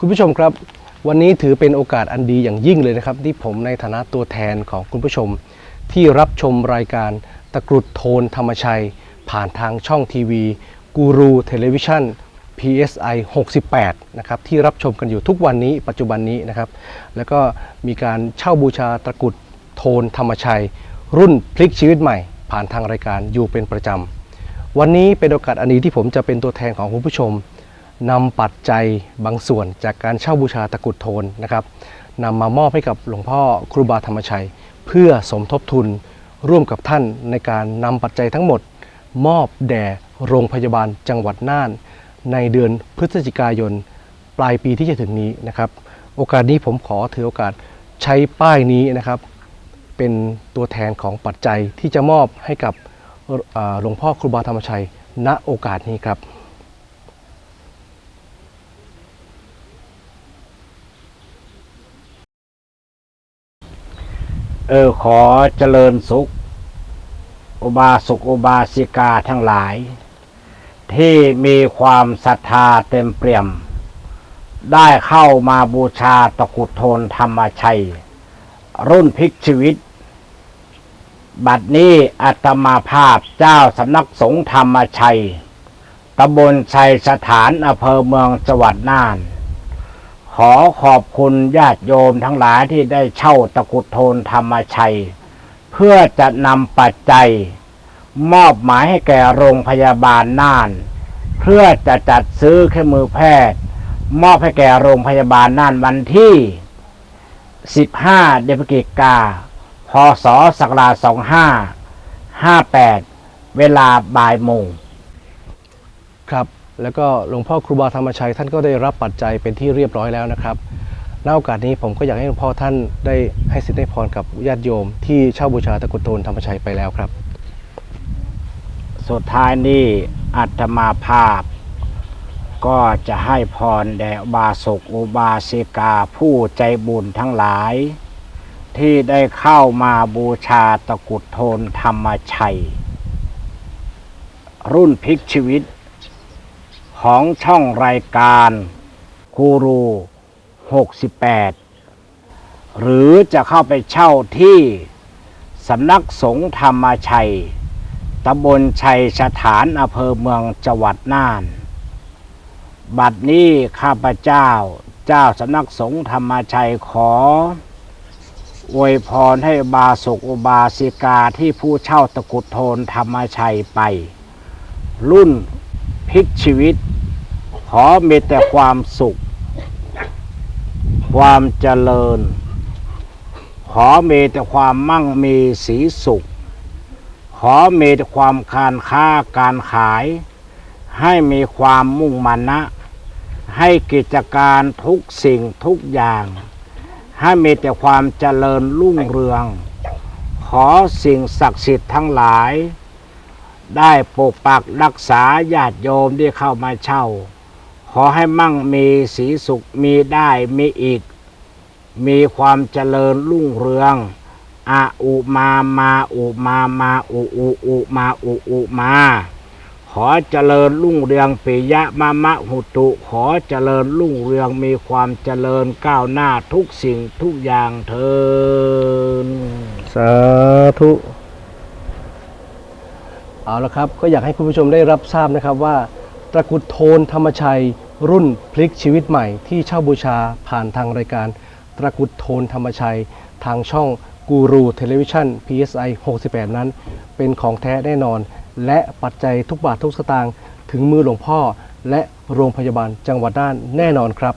คุณผู้ชมครับ วันนี้ถือเป็นโอกาสอันดีอย่างยิ่งเลยนะครับ ที่ผมในฐานะตัวแทนของคุณผู้ชม ที่รับชมรายการตะกรุดโทนธรรมชัย ผ่านทางช่องทีวีกูรูเทเลวิชัน PSI 68 นะครับที่รับชมกันอยู่ทุกวันนี้ปัจจุบันนี้นะครับ แล้วก็มีการเช่าบูชาตะกรุดโทนธรรมชัย รุ่นพลิกชีวิตใหม่ ผ่านทางรายการอยู่เป็นประจำ วันนี้เป็นโอกาสอันดีที่ผมจะเป็นตัวแทนของคุณผู้ชม นำปัจจัยบางส่วนจากการเช่าบูชาตะกุดโทนนะครับนำมามอบให้กับหลวงพ่อครูบาธรรมชัย เพื่อสมทบทุนร่วมกับท่านในการนำปัจจัยทั้งหมด มอบแด่โรงพยาบาลจังหวัดน่าน ในเดือนพฤศจิกายน ปลายปีที่จะถึงนี้นะครับ โอกาสนี้ผมขอถือโอกาสใช้ป้ายนี้นะครับ เป็นตัวแทนของปัจจัยที่จะมอบให้กับหลวงพ่อครูบาธรรมชัย ณโอกาสนี้ครับ เออขอเจริญสุข อุบาสกอุบาสิกาทั้งหลาย ที่มีความศรัทธาเต็มเปี่ยม ได้เข้ามาบูชาตะกุดโทนธรรมชัย รุ่นพลิกชีวิต บัดนี้อาตมาภาพเจ้าสำนักสงฆ์ธรรมชัยตำบลชัยสถานอำเภอเมืองจังหวัดน่าน ขอขอบคุณญาติโยมทั้งหลายที่ได้เช่าตะกุดโทนธรรมชัย เพื่อจะนำปัจจัย มอบหมายให้แก่โรงพยาบาลน่าน เพื่อจะจัดซื้อเครื่องมือแพทย์ มอบให้แก่โรงพยาบาลน่านวันที่ 15 เดือนพฤศจิกาพศศักราช2558 เวลาบ่ายโมงครับ แล้วก็หลวงพ่อครูบาธรรมชัยท่านก็ได้รับปัจจัยเป็นที่เรียบร้อยแล้วนะครับณโอกาสนี้ผมก็อยากให้หลวงพ่อท่านได้ให้สิทธิให้พรกับญาติโยม ที่เช่าบูชาตะกุดโทนธรรมชัยไปแล้วครับ สุดท้ายนี้อัตมาภาพ ก็จะให้พรแด่บาสกอุบาสิกาผู้ใจบุญทั้งหลาย ที่ได้เข้ามาบูชาตะกุดโทนธรรมชัย รุ่นพลิกชีวิต ของช่องรายการคูรู 68 หรือจะเข้าไปเช่าที่สำนักสงฆ์ธรรมชัยตำบลชัยสถานอำเภอเมืองจังหวัดน่าน บัดนี้ข้าพเจ้าเจ้าสำนักสงฆ์ธรรมชัยขออวยพรให้บาสุกอุบาสิกาที่ผู้เช่าตะกุดโทนธรรมชัยไป รุ่น ลิกชีวิต ขอมีแต่ความสุข ความเจริญ ขอมีแต่ความมั่งมีสีสุข ขอมีแต่ความการค้าการขาย ให้มีความมุ่งมั่นนะให้กิจการทุกสิ่งทุกอย่าง ให้มีแต่ความเจริญรุ่งเรือง ขอสิ่งศักดิ์สิทธิ์ทั้งหลาย ได้ปกปักรักษาญาติโยมที่เข้ามาเช่า ขอให้มั่งมีสีสุขมีได้มีอีก มีความเจริญรุ่งเรืองอะอุมามาอุมามาอุอุอุมาอุอุมา ขอเจริญรุ่งเรืองปิยะมะมะหุตุ ขอเจริญรุ่งเรืองมีความเจริญก้าวหน้าทุกสิ่งทุกอย่างเทินสาธุ เอาละครับก็อยากให้คุณผู้ชมได้รับทราบนะครับว่าตะกุดโทนธรรมชัย รุ่นพลิกชีวิตใหม่ ที่เช่าบูชาผ่านทางรายการตะกุดโทนธรรมชัย ทางช่องกูรูเทเลวิชัน PSI 68 นั้น เป็นของแท้แน่นอน และปัจจัยทุกบาททุกสตางค์ถึงมือหลวงพ่อ และโรงพยาบาลจังหวัดน่านแน่นอนครับ